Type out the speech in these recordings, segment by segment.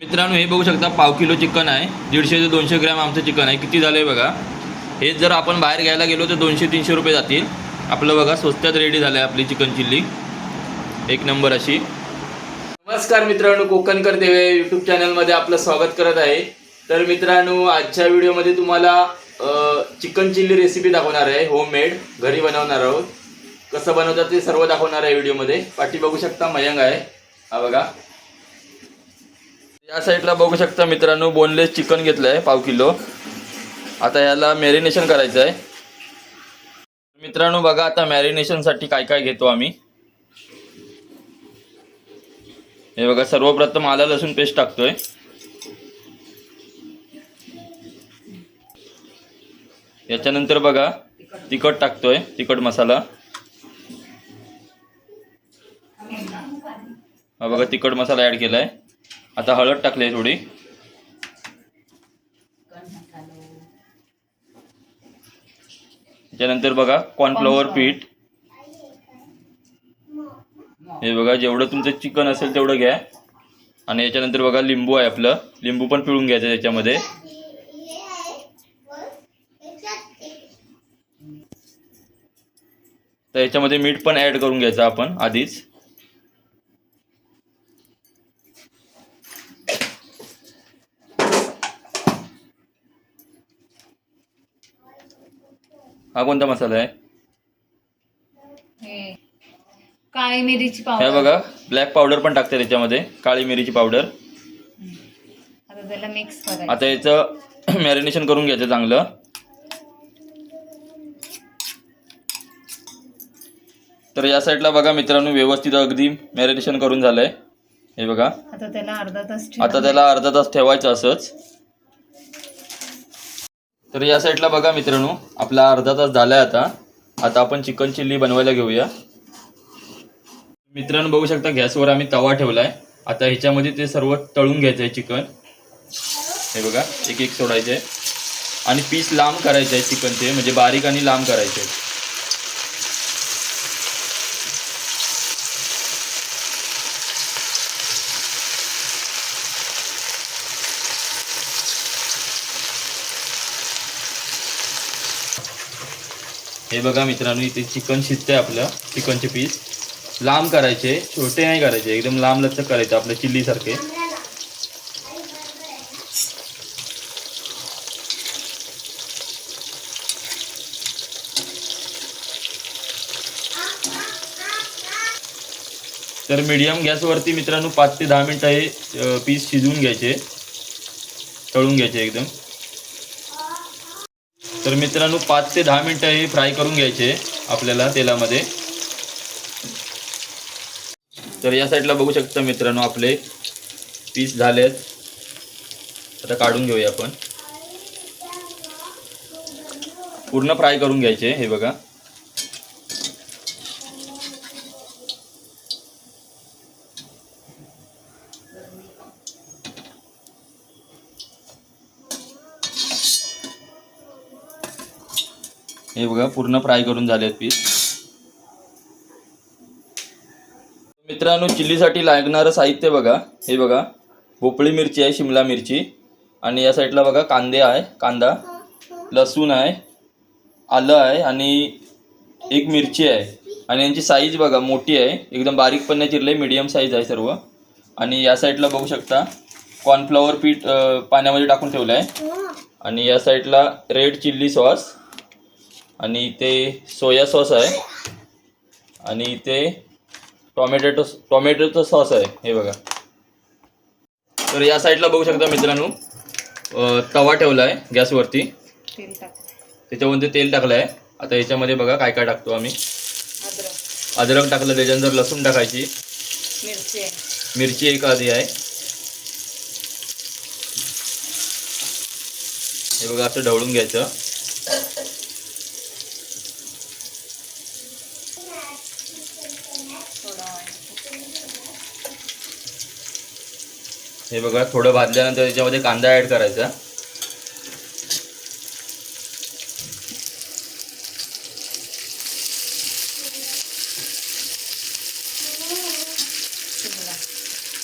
मित्रांनो हे बघू शकता पाव किलो चिकन आहे. दीडशे ते दोनशे ग्रॅम आमचं चिकन आहे. किती झालं आहे बघा. हे जर आपण बाहेर घ्यायला गेलो तर दोनशे तीनशे रुपये जातील. आपलं बघा स्वस्तात रेडी झालं आहे आपली चिकन चिल्ली. एक नंबर अशी. नमस्कार मित्रांनो कोकणकर देवे यूट्यूब चॅनलमध्ये आपलं स्वागत करत आहे. तर मित्रांनो आजच्या व्हिडिओमध्ये तुम्हाला चिकन चिल्ली रेसिपी दाखवणार आहे. होममेड घरी बनवणार आहोत. कसं बनवतात ते सर्व दाखवणार आहे व्हिडिओमध्ये पाठी बघू शकता मयंग आहे. हा बघा. या साईडला बघू शकता मित्रांनो बोनलेस चिकन घेतलं आहे पाव किलो. आता याला मॅरिनेशन करायचं आहे. मित्रांनो बघा आता मॅरिनेशनसाठी काय काय घेतो आम्ही. हे बघा सर्वप्रथम आला लसूण पेस्ट टाकतोय. याच्यानंतर बघा तिखट टाकतोय तिखट मसाला. हा बघा तिखट मसाला ॲड केलाय. आता हळद टाकली आहे थोडी. त्याच्यानंतर बघा कॉर्नफ्लॉवर पीठ. हे बघा जेवढं तुमचं चिकन असेल तेवढं घ्या. आणि याच्यानंतर बघा लिंबू आहे आपलं. लिंबू पण पिळून घ्यायचं त्याच्यामध्ये. तर याच्यामध्ये मीठ पण ॲड करून घ्यायचं आपण आधीच. हा कोणता मसाला आहे? हे काळी मिरीची हे पावडर बघा ब्लॅक पावडर पण टाकते त्याच्यामध्ये काळी मिरीची पावडर आता त्याला मिक्स करायचं. आता याचं मॅरिनेशन करून घ्यायचं चांगलं. तर या साईडला बघा मित्रांनो व्यवस्थित अगदी मॅरिनेशन करून झालंय. हे बघा. आता त्याला अर्धा तास आता त्याला अर्धा तास ठेवायचं असंच. तर या साईडला बघा मित्रांनो आपला अर्धा तास झालाय आता. आता आपण चिकन चिल्ली बनवायला घेऊया. मित्रांनो बघू शकता गॅसवर आम्ही तवा ठेवलाय. आता ह्याच्यामध्ये ते सर्व तळून घ्यायचं आहे चिकन. हे बघा एक एक सोडायचं आहे आणि पीस लांब करायचे आहे चिकनचे म्हणजे बारीक आणि लांब करायचे आहे हे बघा मित्रांनो इथे चिकन शिजतंय आपलं चिकनचे पीस. लांब करायचे छोटे नाही करायचे एकदम लांब लचक करायचे आपल्या चिल्लीसारखे. तर मीडियम गॅसवरती मित्रांनो पाच ते दहा मिनटं हे पीस शिजवून घ्यायचे. तळून घ्यायचे एकदम. तर मित्रांनो पाच ते दहा मिनटं हे फ्राय करून घ्यायचे आपल्याला तेलामध्ये. तर या साईडला बघू शकता मित्रांनो आपले पीस झालेत. आता काढून घेऊया आपण. पूर्ण फ्राय करून घ्यायचे हे बघा. हे बघा पूर्ण फ्राय करून झालेत पीस मित्रांनो चिल्लीसाठी लागणारं साहित्य बघा. हे बघा भोपळी मिरची आहे शिमला मिरची. आणि या साईडला बघा कांदे आहे कांदा. लसूण आहे आलं आहे आणि एक मिरची आहे. आणि यांची साईज बघा मोठी आहे. एकदम बारीक पण नाही चिरले मीडियम साईज आहे सर्व. आणि या साईडला बघू शकता कॉर्नफ्लॉवर पीठ पाण्यामध्ये टाकून ठेवलं आहे आणि या साईडला रेड चिल्ली सॉस आणि इथे सोया सॉस आहे. आणि इथे टॉमॅटो टॉमॅटोचं सॉस आहे. हे बघा. तर या साईडला बघू शकता मित्रांनो तवा ठेवला आहे गॅसवरती त्याच्यामध्ये तेल टाकलं आहे आता याच्यामध्ये बघा काय काय टाकतो आम्ही. अद्रक. टाकलं त्याच्यानंतर लसूण टाकायची. मिरची एक आधी आहे. हे बघा असं ढवळून घ्यायचं. हे बघा थोडं भाजल्यानंतर त्याच्यामध्ये कांदा ॲड करायचा.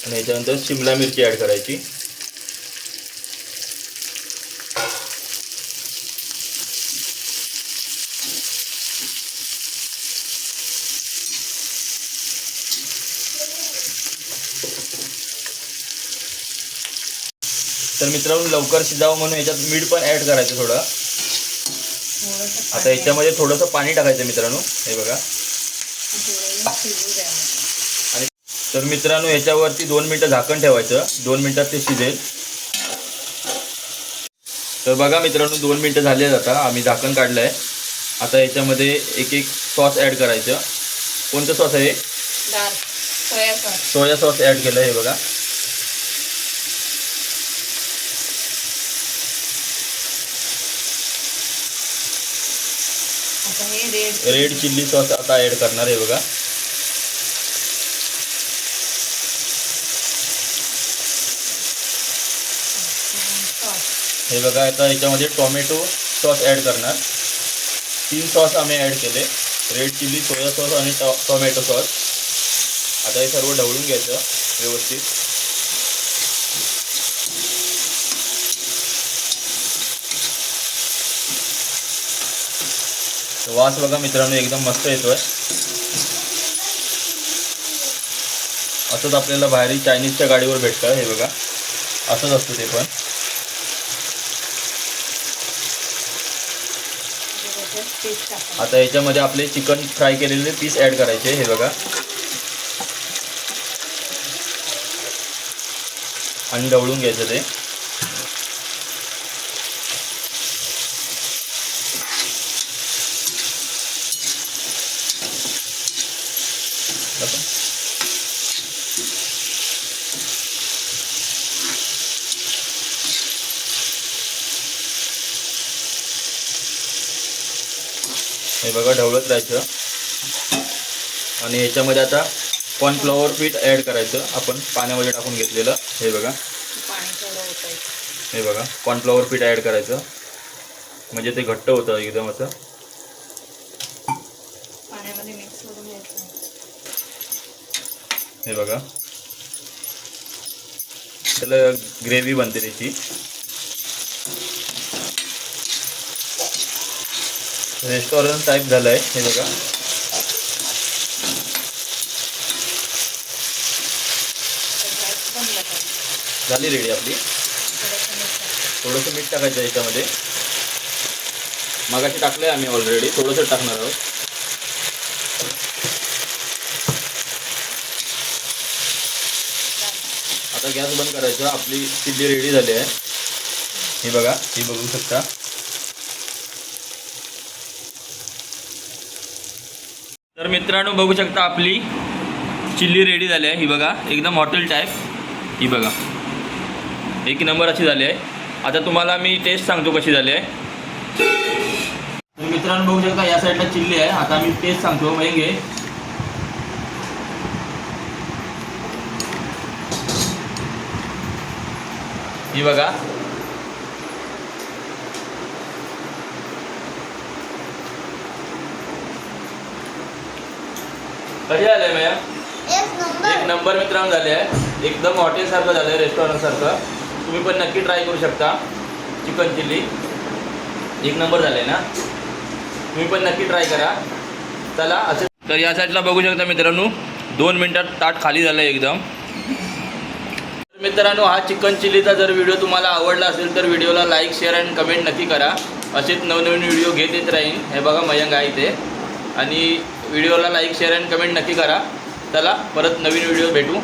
आणि याच्यानंतर शिमला मिरची ॲड करायची. तर मित्रांनो लवकर शिजावं म्हणून याच्यात मीठ पण ॲड करायचं थोडं. आता याच्यामध्ये थोडंसं पाणी टाकायचं मित्रांनो हे बघा. द्यावं तर मित्रांनो याच्यावरती दोन मिनटं झाकण ठेवायचं. दोन मिनटात ते शिजेल. तर बघा मित्रांनो दोन मिनटं झाले आता. आम्ही झाकण काढलं आहे आता याच्यामध्ये एक एक सॉस ॲड करायचं. कोणतं सॉस आहे सोया सॉस ॲड केलं हे बघा. आता हे रेड रेड चिल्ली सॉस आता ॲड करणार आहे बघा. हे बघा आता याच्यामध्ये टोमॅटो सॉस ॲड करणार. तीन सॉस आम्ही ॲड केले. रेड चिल्ली सोया सॉस आणि टॉ टोमॅटो सॉस आता हे सर्व ढवळून घ्यायचं व्यवस्थित. वास बघा मित्रांनो एकदम मस्त येतोय. असंच आपल्याला बाहेर चायनीजच्या गाडीवर भेटतं हे बघा. असंच असतं ते पण. आता याच्यामध्ये आपले चिकन फ्राय केलेले पीस ॲड करायचे हे बघा. आणि ढवळून घ्यायचं ते. आता हे बघा ढवळत राहायचं. आणि याच्यामध्ये आता कॉर्नफ्लॉवर पीठ ॲड करायचं. आपण पाण्यामध्ये टाकून घेतलेलं. हे बघा. हे बघा. कॉर्नफ्लॉवर पीठ ॲड करायचं. म्हणजे ते घट्ट होतं एकदम असं पाण्यामध्ये मिक्स करून घ्यायचं हे बघा. त्याला ग्रेव्ही बनते त्याची. रेस्टॉरंट टाईप झालं आहे हे बघा. झाली रेडी आपली. थोडंसं मीठ टाकायचं आहे याच्यामध्ये. मागाशी टाकलं आहे आम्ही ऑलरेडी थोडंसं टाकणार आहोत. गॅस बंद करायचा. आपली चिल्ली रेडी झाली आहे. ही बघा हे बघू शकता. तर मित्रांनो बघू शकता आपली चिल्ली रेडी झाली आहे. ही बघा एकदम हॉटेल टाईप ही बघा. एक नंबर अशी झाली आहे. आता तुम्हाला मी टेस्ट सांगतो कशी झाली आहे. तर मित्रांनो बघू शकता या साईडला चिल्ली आहे. आता मी टेस्ट सांगतो. म्हणजे ही बघा. कशी झाली आहे मया एक नंबर मित्रांनो झाले आहे. एकदम हॉटेलसारखं झालं आहे रेस्टॉरंटसारखं तुम्ही पण नक्की ट्राय करू शकता. Chicken chilli. एक नंबर झालं ना? तुम्ही पण नक्की ट्राय करा. चला असं तर या साईडला बघू शकता मित्रांनो. दोन मिनटात ताट खाली झालं एकदम. मित्रांनो हा चिकन चिल्लीचा जर व्हिडिओ तुम्हाला आवडला असेल तर व्हिडिओला लाईक शेअर अँड कमेंट नक्की करा. असेच नवनवीन व्हिडिओ घेत येत राहीन. हे बघा मयंक आहे इथे. आणि व्हिडिओला लाईक शेअर अँड कमेंट नक्की करा. चला परत नवीन व्हिडिओ भेटू.